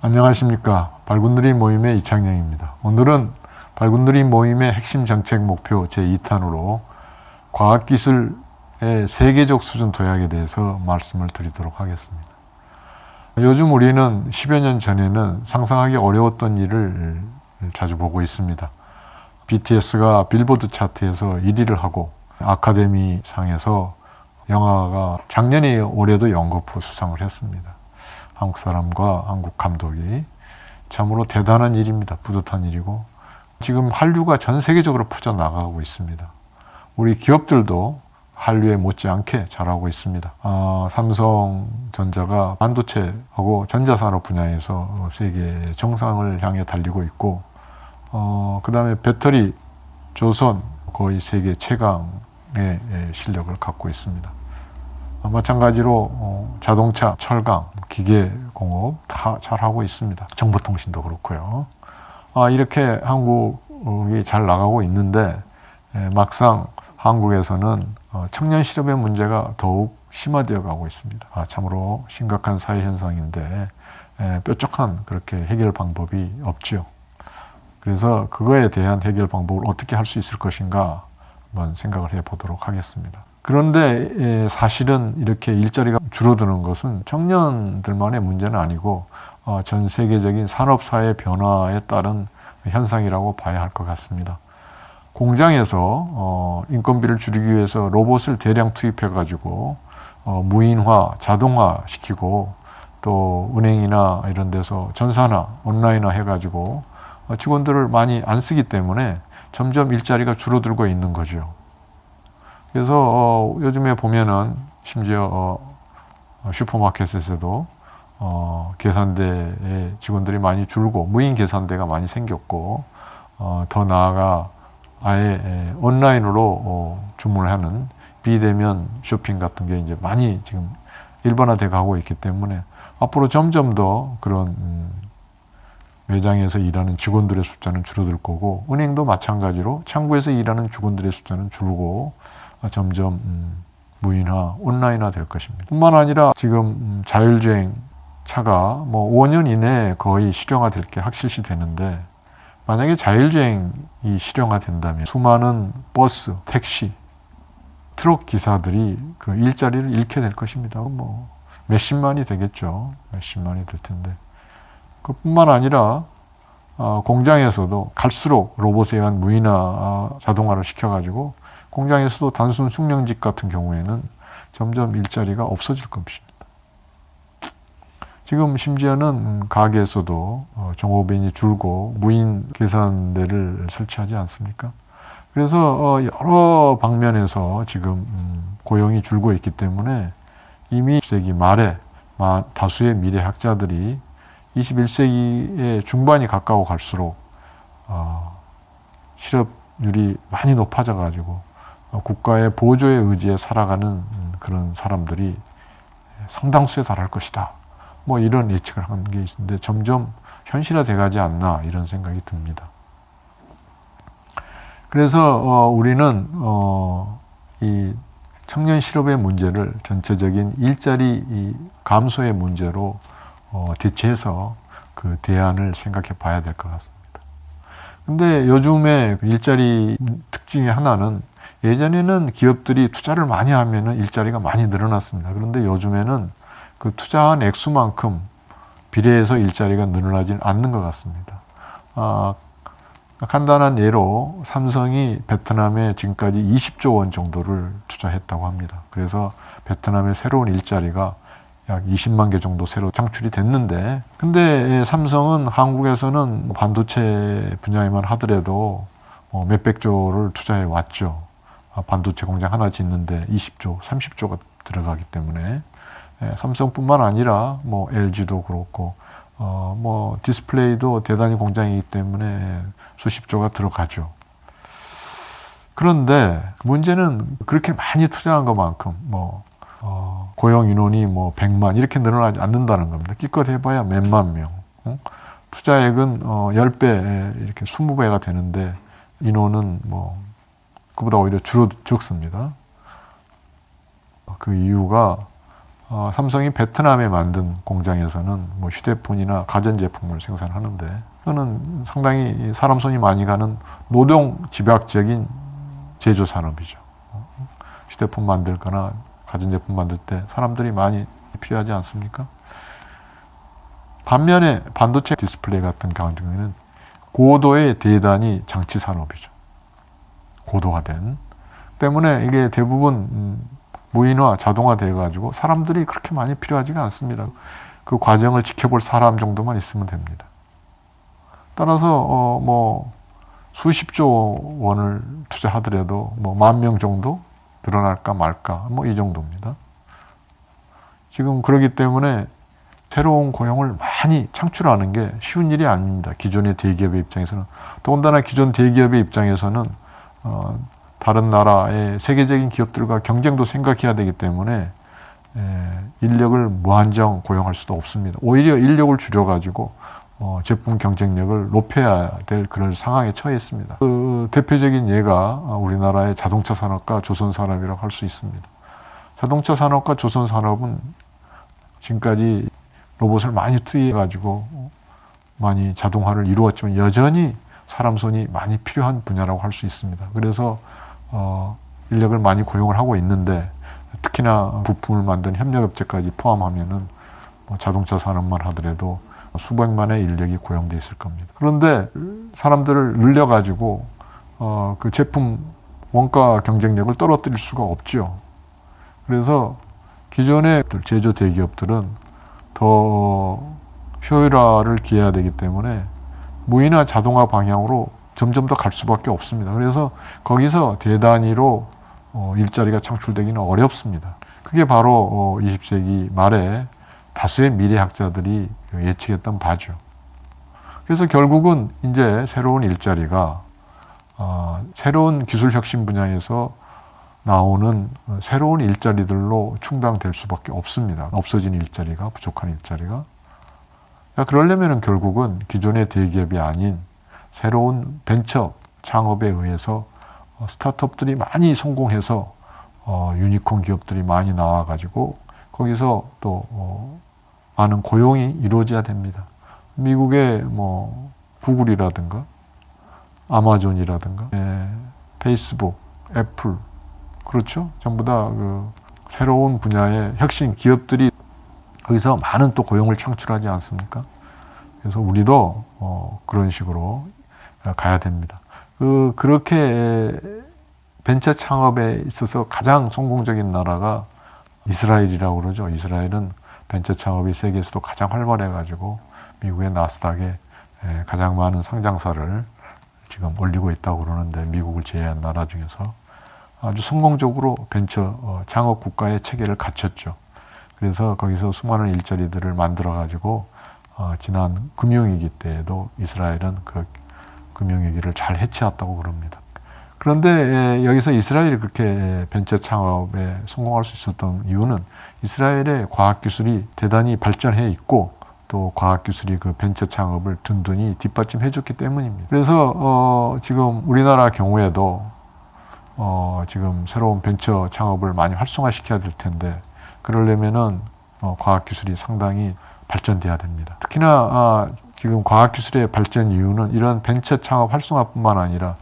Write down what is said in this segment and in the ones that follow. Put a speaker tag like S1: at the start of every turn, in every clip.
S1: 안녕하십니까. 발군들이 모임의 이창영입니다. 오늘은 발군들이 모임의 핵심 정책 목표 제2탄으로 과학기술의 세계적 수준 도약에 대해서 말씀을 드리도록 하겠습니다. 요즘 우리는 10여 년 전에는 상상하기 어려웠던 일을 자주 보고 있습니다. BTS가 빌보드 차트에서 1위를 하고 아카데미 상에서 영화가 작년에 올해도 연거푸 수상을 했습니다. 한국 사람과 한국 감독이 참으로 대단한 일입니다. 뿌듯한 일이고 지금 한류가 전 세계적으로 퍼져 나가고 있습니다. 우리 기업들도 한류에 못지않게 잘하고 있습니다. 아, 삼성전자가 반도체하고 전자산업 분야에서 세계 정상을 향해 달리고 있고 어, 그 다음에 배터리 조선 거의 세계 최강의 실력을 갖고 있습니다. 어, 마찬가지로 어, 자동차, 철강, 기계 공업 다 잘하고 있습니다. 정보통신도 그렇고요. 아, 이렇게 한국이 잘 나가고 있는데 에, 막상 한국에서는 어, 청년 실업의 문제가 더욱 심화되어 가고 있습니다. 아, 참으로 심각한 사회 현상인데 에, 뾰족한 그렇게 해결 방법이 없지요. 그래서 그거에 대한 해결 방법을 어떻게 할 수 있을 것인가 한번 생각을 해 보도록 하겠습니다. 그런데 예, 사실은 이렇게 일자리가 줄어드는 것은 청년들만의 문제는 아니고 어, 전 세계적인 산업사회 변화에 따른 현상이라고 봐야 할 것 같습니다. 공장에서 어, 인건비를 줄이기 위해서 로봇을 대량 투입해 가지고 어, 무인화, 자동화 시키고 또 은행이나 이런 데서 전산화, 온라인화 해 가지고 어, 직원들을 많이 안 쓰기 때문에 점점 일자리가 줄어들고 있는 거죠. 그래서 어, 요즘에 보면은 심지어 어, 슈퍼마켓에서도 어, 계산대에 직원들이 많이 줄고 무인 계산대가 많이 생겼고 어, 더 나아가 아예 에, 온라인으로 어, 주문하는 비대면 쇼핑 같은 게 이제 많이 지금 일반화돼 가고 있기 때문에 앞으로 점점 더 그런 음, 매장에서 일하는 직원들의 숫자는 줄어들 거고 은행도 마찬가지로 창구에서 일하는 직원들의 숫자는 줄고 어, 점점 음, 무인화, 온라인화 될 것입니다. 뿐만 아니라 지금 음, 자율주행 차가 뭐 5년 이내에 거의 실용화 될 게 확실시 되는데 만약에 자율주행이 실용화 된다면 수많은 버스, 택시, 트럭 기사들이 그 일자리를 잃게 될 것입니다. 뭐 몇십만이 되겠죠. 몇십만이 될 텐데. 그뿐만 아니라 어, 공장에서도 갈수록 로봇에 의한 무인화, 아, 자동화를 시켜가지고 공장에서도 단순 숙련직 같은 경우에는 점점 일자리가 없어질 것입니다. 지금 심지어는 가게에서도 어, 종업인이 줄고 무인 계산대를 설치하지 않습니까? 그래서 어, 여러 방면에서 지금 음, 고용이 줄고 있기 때문에 이미 20세기 말에 다수의 미래 학자들이 21세기의 중반이 가까워 갈수록 어, 실업률이 많이 높아져 가지고 어, 국가의 보조에 의지해 살아가는 그런 사람들이 상당수에 달할 것이다. 뭐 이런 예측을 한 게 있는데 점점 현실화돼 가지 않나 이런 생각이 듭니다. 그래서 어, 우리는 어, 이 청년 실업의 문제를 전체적인 일자리 이 감소의 문제로 어, 대체해서 그 대안을 생각해 봐야 될 것 같습니다. 근데 요즘에 일자리 특징의 하나는 예전에는 기업들이 투자를 많이 하면은 일자리가 많이 늘어났습니다. 그런데 요즘에는 그 투자한 액수만큼 비례해서 일자리가 늘어나지는 않는 것 같습니다. 아, 간단한 예로 삼성이 베트남에 지금까지 20조 원 정도를 투자했다고 합니다. 그래서 베트남의 새로운 일자리가 약 20만 개 정도 새로 창출이 됐는데 근데 삼성은 한국에서는 반도체 분야에만 하더라도 뭐 몇백조를 투자해 왔죠. 아, 반도체 공장 하나 짓는데 20조, 30조가 들어가기 때문에 예, 삼성뿐만 아니라 뭐 LG도 그렇고 어 뭐 디스플레이도 대단히 공장이기 때문에 수십조가 들어가죠. 그런데 문제는 그렇게 많이 투자한 것만큼 뭐 어, 고용 인원이 뭐 100만 이렇게 늘어나지 않는다는 겁니다. 기껏 해봐야 몇만 명. 어? 투자액은 어, 10배 이렇게 20배가 되는데 인원은 뭐 그보다 오히려 줄어 적습니다. 그 이유가 어, 삼성이 베트남에 만든 공장에서는 뭐 휴대폰이나 가전제품을 생산하는데 그거는 상당히 사람 손이 많이 가는 노동 집약적인 제조 산업이죠. 휴대폰 만들거나 가전제품 만들 때 사람들이 많이 필요하지 않습니까? 반면에 반도체 디스플레이 같은 경우에는 고도의 대단히 장치 산업이죠. 고도화된 때문에 이게 대부분 음, 무인화, 자동화돼 가지고 사람들이 그렇게 많이 필요하지가 않습니다. 그 과정을 지켜볼 사람 정도만 있으면 됩니다. 따라서 어, 뭐 수십조 원을 투자하더라도 뭐 만 명 정도 늘어날까 말까 뭐 이 정도입니다. 지금 그러기 때문에 새로운 고용을 많이 창출하는 게 쉬운 일이 아닙니다. 기존의 대기업의 입장에서는 더군다나 기존 대기업의 입장에서는 어, 다른 나라의 세계적인 기업들과 경쟁도 생각해야 되기 때문에 에, 인력을 무한정 고용할 수도 없습니다. 오히려 인력을 줄여가지고 어, 제품 경쟁력을 높여야 될 그런 상황에 처해 있습니다. 그 대표적인 예가 우리나라의 자동차 산업과 조선 산업이라고 할 수 있습니다. 자동차 산업과 조선 산업은 지금까지 로봇을 많이 투입해 가지고 많이 자동화를 이루었지만 여전히 사람 손이 많이 필요한 분야라고 할 수 있습니다. 그래서 어, 인력을 많이 고용을 하고 있는데 특히나 부품을 만든 협력업체까지 포함하면은 뭐 자동차 산업만 하더라도 수백만의 인력이 고용돼 있을 겁니다. 그런데 사람들을 늘려가지고 어, 그 제품 원가 경쟁력을 떨어뜨릴 수가 없죠. 그래서 기존의 제조 대기업들은 더 효율화를 기해야 되기 때문에 무인화 자동화 방향으로 점점 더 갈 수밖에 없습니다. 그래서 거기서 대단위로 어, 일자리가 창출되기는 어렵습니다. 그게 바로 어, 20세기 말에 다수의 미래학자들이 예측했던 바죠. 그래서 결국은 이제 새로운 일자리가 어, 새로운 기술 혁신 분야에서 나오는 새로운 일자리들로 충당될 수밖에 없습니다. 없어진 일자리가 부족한 일자리가. 그러려면 결국은 기존의 대기업이 아닌 새로운 벤처 창업에 의해서 어, 스타트업들이 많이 성공해서 어, 유니콘 기업들이 많이 나와가지고 거기서 또 어, 많은 고용이 이루어져야 됩니다. 미국의 뭐 구글이라든가 아마존이라든가 예, 페이스북, 애플 그렇죠. 전부 다 그 새로운 분야의 혁신 기업들이 거기서 많은 또 고용을 창출하지 않습니까? 그래서 우리도 어, 그런 식으로 가야 됩니다. 그 그렇게 벤처 창업에 있어서 가장 성공적인 나라가 이스라엘이라고 그러죠. 이스라엘은 벤처 창업이 세계에서도 가장 활발해 가지고 미국의 나스닥에 가장 많은 상장사를 지금 올리고 있다고 그러는데 미국을 제외한 나라 중에서 아주 성공적으로 벤처 어, 창업 국가의 체계를 갖췄죠. 그래서 거기서 수많은 일자리들을 만들어 가지고 어, 지난 금융위기 때에도 이스라엘은 그 금융위기를 잘 해치웠다고 그럽니다. 그런데 여기서 이스라엘이 그렇게 벤처 창업에 성공할 수 있었던 이유는 이스라엘의 과학기술이 대단히 발전해 있고 또 과학기술이 그 벤처 창업을 든든히 뒷받침해 줬기 때문입니다. 그래서 어 지금 우리나라 경우에도 어 지금 새로운 벤처 창업을 많이 활성화시켜야 될 텐데 그러려면은 어 과학기술이 상당히 발전돼야 됩니다. 특히나 아 지금 과학기술의 발전 이유는 이런 벤처 창업 활성화뿐만 아니라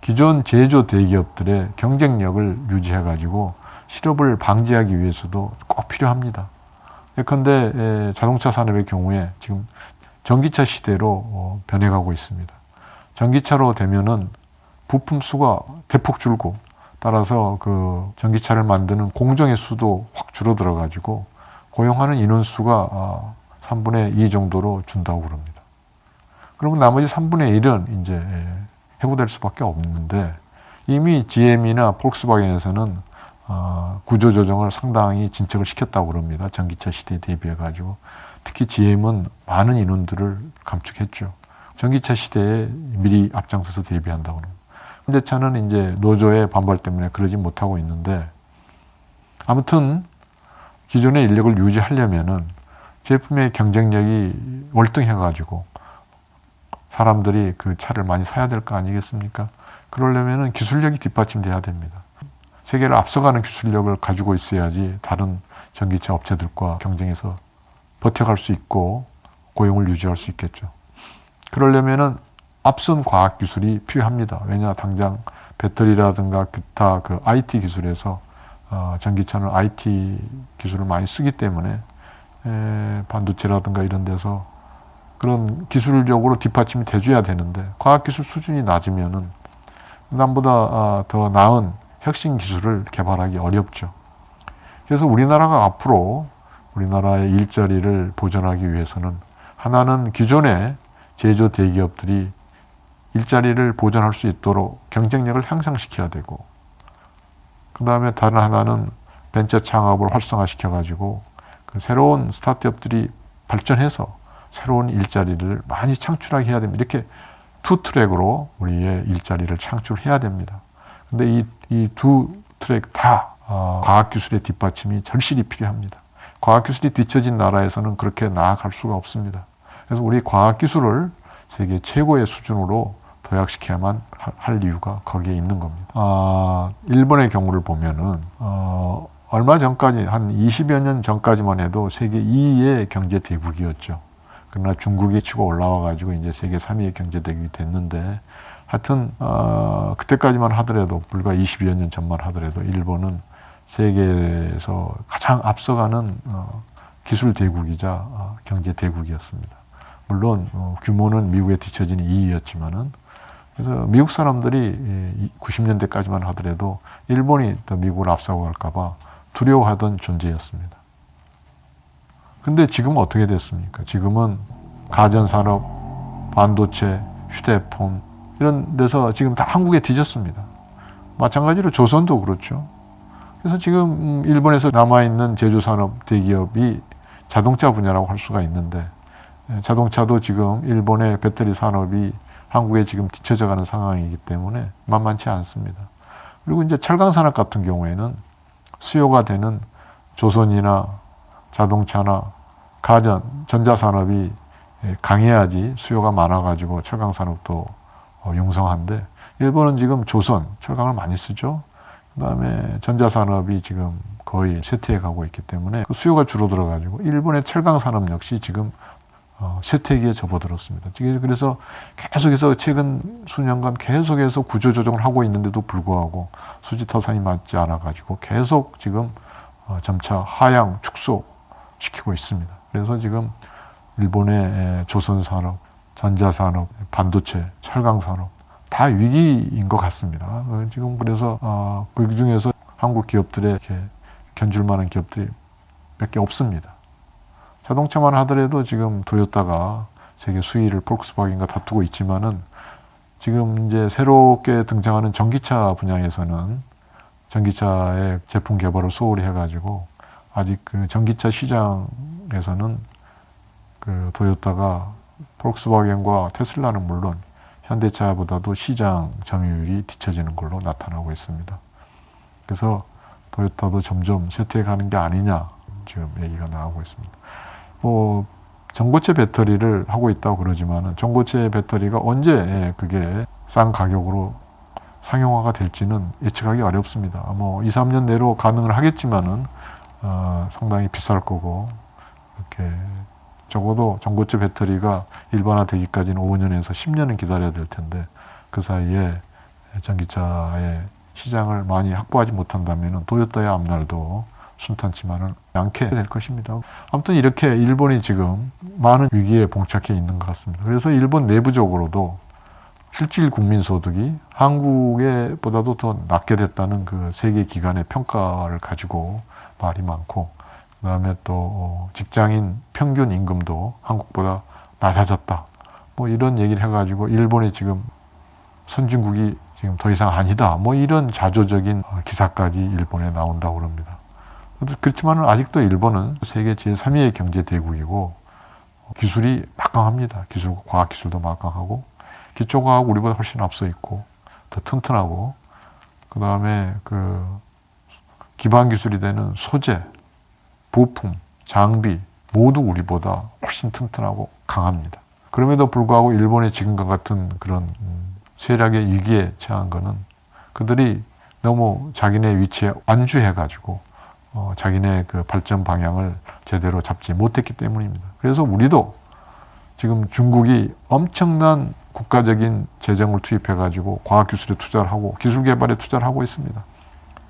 S1: 기존 제조 대기업들의 경쟁력을 유지해 가지고 실업을 방지하기 위해서도 꼭 필요합니다. 예컨대 자동차 산업의 경우에 지금 전기차 시대로 어, 변해가고 있습니다. 전기차로 되면은 부품 수가 대폭 줄고 따라서 그 전기차를 만드는 공정의 수도 확 줄어들어 가지고 고용하는 인원 수가 3분의 아, 2 정도로 준다고 그럽니다. 그러면 나머지 3분의 1은 이제 해고될 수밖에 없는데 이미 GM이나 폴크스바겐에서는 어, 구조 조정을 상당히 진척을 시켰다고 그럽니다. 전기차 시대에 대비해 가지고 특히 GM은 많은 인원들을 감축했죠. 전기차 시대에 미리 앞장서서 대비한다고 합니다. 현대차는 이제 노조의 반발 때문에 그러지 못하고 있는데 아무튼 기존의 인력을 유지하려면은 제품의 경쟁력이 월등해 가지고 사람들이 그 차를 많이 사야 될 거 아니겠습니까? 그러려면은 기술력이 뒷받침돼야 됩니다. 세계를 앞서가는 기술력을 가지고 있어야지 다른 전기차 업체들과 경쟁해서 버텨갈 수 있고 고용을 유지할 수 있겠죠. 그러려면은 앞선 과학 기술이 필요합니다. 왜냐 당장 배터리라든가 기타 그 IT 기술에서 어, 전기차는 IT 기술을 많이 쓰기 때문에 에, 반도체라든가 이런 데서 그런 기술적으로 뒷받침이 돼줘야 되는데 과학기술 수준이 낮으면은 남보다 아, 더 나은 혁신 기술을 개발하기 어렵죠. 그래서 우리나라가 앞으로 우리나라의 일자리를 보존하기 위해서는 하나는 기존의 제조 대기업들이 일자리를 보존할 수 있도록 경쟁력을 향상시켜야 되고 그 다음에 다른 하나는 벤처 창업을 활성화시켜 가지고 그 새로운 스타트업들이 발전해서 새로운 일자리를 많이 창출하게 해야 됩니다. 이렇게 투 트랙으로 우리의 일자리를 창출해야 됩니다. 근데 이이두 트랙 다 어, 과학기술의 뒷받침이 절실히 필요합니다. 과학기술이 뒤처진 나라에서는 그렇게 나아갈 수가 없습니다. 그래서 우리 과학기술을 세계 최고의 수준으로 도약시켜야만 할- 할 이유가 거기에 있는 겁니다. 아, 일본의 경우를 보면은 어, 얼마 전까지 한 20여 년 전까지만 해도 세계 2위의 경제 대국이었죠. 그러나 중국이 치고 올라와 가지고 이제 세계 3위의 경제 대국이 됐는데 하여튼 어, 그때까지만 하더라도 불과 20여 년 전만 하더라도 일본은 세계에서 가장 앞서가는 어, 기술 대국이자 어, 경제 대국이었습니다. 물론 어, 규모는 미국에 뒤처지는 2위였지만은 그래서 미국 사람들이 90년대까지만 하더라도 일본이 더 미국을 앞서고 갈까봐 두려워하던 존재였습니다. 근데 지금은 어떻게 됐습니까? 지금은 가전산업, 반도체, 휴대폰 이런 데서 지금 다 한국에 뒤졌습니다. 마찬가지로 조선도 그렇죠. 그래서 지금 음, 일본에서 남아있는 제조산업 대기업이 자동차 분야라고 할 수가 있는데 예, 자동차도 지금 일본의 배터리 산업이 한국에 지금 뒤처져 가는 상황이기 때문에 만만치 않습니다. 그리고 이제 철강 산업 같은 경우에는 수요가 되는 조선이나 자동차나 가전, 전자 산업이 예, 강해야지 수요가 많아가지고 철강 산업도 어, 융성한데 일본은 지금 조선 철강을 많이 쓰죠. 그다음에 전자 산업이 지금 거의 쇠퇴해 가고 있기 때문에 그 수요가 줄어들어 가지고 일본의 철강 산업 역시 지금 어, 쇠퇴기에 접어들었습니다. 그래서 계속해서 최근 수년간 계속해서 구조조정을 하고 있는데도 불구하고 수지 타산이 맞지 않아 가지고 계속 지금 어, 점차 하향 축소 시키고 있습니다. 그래서 지금 일본의 에, 조선 산업, 전자 산업, 반도체, 철강 산업 다 위기인 것 같습니다. 어, 지금 그래서 어, 그 중에서 한국 기업들의 견줄 만한 기업들이 몇 개 없습니다. 자동차만 하더라도 지금 도요타가 세계 수위를 폴크스바겐과 다투고 있지만은 지금 이제 새롭게 등장하는 전기차 분야에서는 전기차의 제품 개발을 소홀히 해가지고 아직 그 전기차 시장에서는 그 도요타가 폴크스바겐과 테슬라는 물론 현대차보다도 시장 점유율이 뒤처지는 걸로 나타나고 있습니다. 그래서 도요타도 점점 쇠퇴해 가는 게 아니냐 지금 얘기가 나오고 있습니다. 뭐 전고체 배터리를 하고 있다고 그러지만은 전고체 배터리가 언제 그게 싼 가격으로 상용화가 될지는 예측하기 어렵습니다. 뭐 2, 3년 내로 가능을 하겠지만은 어, 상당히 비쌀 거고 이렇게 적어도 전고체 배터리가 일반화되기까지는 5년에서 10년은 기다려야 될 텐데 그 사이에 전기차의 시장을 많이 확보하지 못한다면 도요타의 앞날도 순탄치만은 않게 될 것입니다. 아무튼 이렇게 일본이 지금 많은 위기에 봉착해 있는 것 같습니다. 그래서 일본 내부적으로도 실질 국민 소득이 한국에 보다도 더 낮게 됐다는 그 세계 기관의 평가를 가지고 말이 많고 그다음에 또 직장인 평균 임금도 한국보다 낮아졌다. 뭐 이런 얘기를 해가지고 일본이 지금 선진국이 지금 더 이상 아니다. 뭐 이런 자조적인 기사까지 일본에 나온다고 그럽니다. 그렇지만 아직도 일본은 세계 제3위의 경제 대국이고 기술이 막강합니다. 기술, 과학 기술도 막강하고 기초과학 우리보다 훨씬 앞서 있고 더 튼튼하고 그 다음에 그 기반 기술이 되는 소재, 부품, 장비 모두 우리보다 훨씬 튼튼하고 강합니다. 그럼에도 불구하고 일본의 지금과 같은 그런 음, 세력의 위기에 처한 거는 그들이 너무 자기네 위치에 안주해가지고 어, 자기네 그 발전 방향을 제대로 잡지 못했기 때문입니다. 그래서 우리도 지금 중국이 엄청난 국가적인 재정을 투입해 가지고 과학 기술에 투자를 하고 기술 개발에 투자를 하고 있습니다.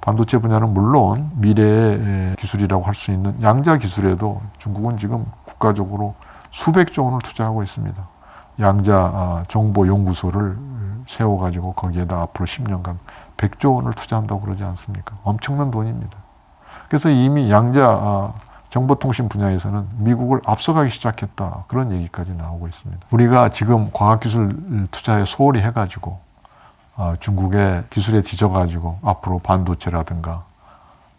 S1: 반도체 분야는 물론 미래의 기술이라고 할 수 있는 양자 기술에도 중국은 지금 국가적으로 수백조 원을 투자하고 있습니다. 양자 아, 정보 연구소를 세워 가지고 거기에다 앞으로 10년간 100조 원을 투자한다고 그러지 않습니까? 엄청난 돈입니다. 그래서 이미 양자 아, 정보통신 분야에서는 미국을 앞서가기 시작했다. 그런 얘기까지 나오고 있습니다. 우리가 지금 과학기술 투자에 소홀히 해가지고 어, 중국의 기술에 뒤져가지고 앞으로 반도체라든가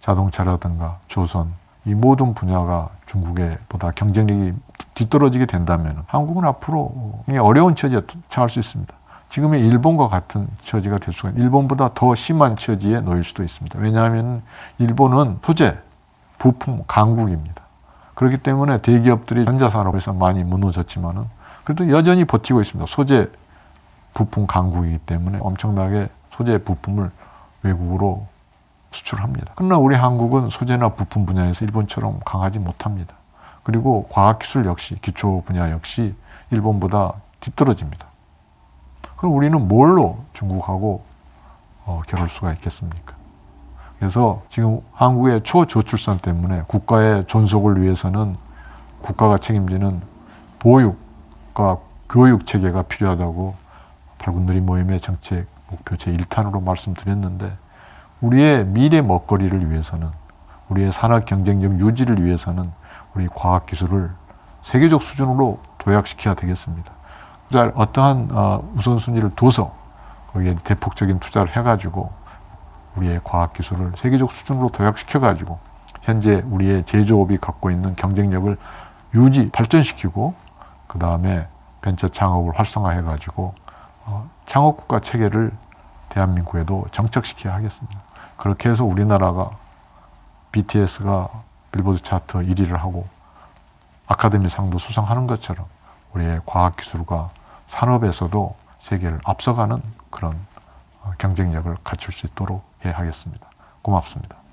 S1: 자동차라든가 조선 이 모든 분야가 중국에 보다 경쟁력이 뒤떨어지게 된다면 한국은 앞으로 어려운 처지에 처할 수 있습니다. 지금의 일본과 같은 처지가 될 수가 있는 일본보다 더 심한 처지에 놓일 수도 있습니다. 왜냐하면 일본은 소재, 부품 강국입니다. 그렇기 때문에 대기업들이 전자산업에서 많이 무너졌지만은 그래도 여전히 버티고 있습니다. 소재 부품 강국이기 때문에 엄청나게 소재 부품을 외국으로 수출합니다. 그러나 우리 한국은 소재나 부품 분야에서 일본처럼 강하지 못합니다. 그리고 과학기술 역시 기초 분야 역시 일본보다 뒤떨어집니다. 그럼 우리는 뭘로 중국하고 어, 겨룰 수가 있겠습니까? 그래서 지금 한국의 초저출산 때문에 국가의 존속을 위해서는 국가가 책임지는 보육과 교육 체계가 필요하다고 발군들이 모임의 정책 목표 제 1탄으로 말씀드렸는데 우리의 미래 먹거리를 위해서는 우리의 산업 경쟁력 유지를 위해서는 우리 과학 기술을 세계적 수준으로 도약시켜야 되겠습니다. 자, 어떠한 어, 우선순위를 둬서 거기에 대폭적인 투자를 해가지고 우리의 과학 기술을 세계적 수준으로 도약시켜 가지고 현재 우리의 제조업이 갖고 있는 경쟁력을 유지 발전시키고 그 다음에 벤처 창업을 활성화해 가지고 어, 창업 국가 체계를 대한민국에도 정착시켜야 하겠습니다. 그렇게 해서 우리나라가 BTS가 빌보드 차트 1위를 하고 아카데미 상도 수상하는 것처럼 우리의 과학 기술과 산업에서도 세계를 앞서가는 그런 어, 경쟁력을 갖출 수 있도록 해야 하겠습니다. 고맙습니다.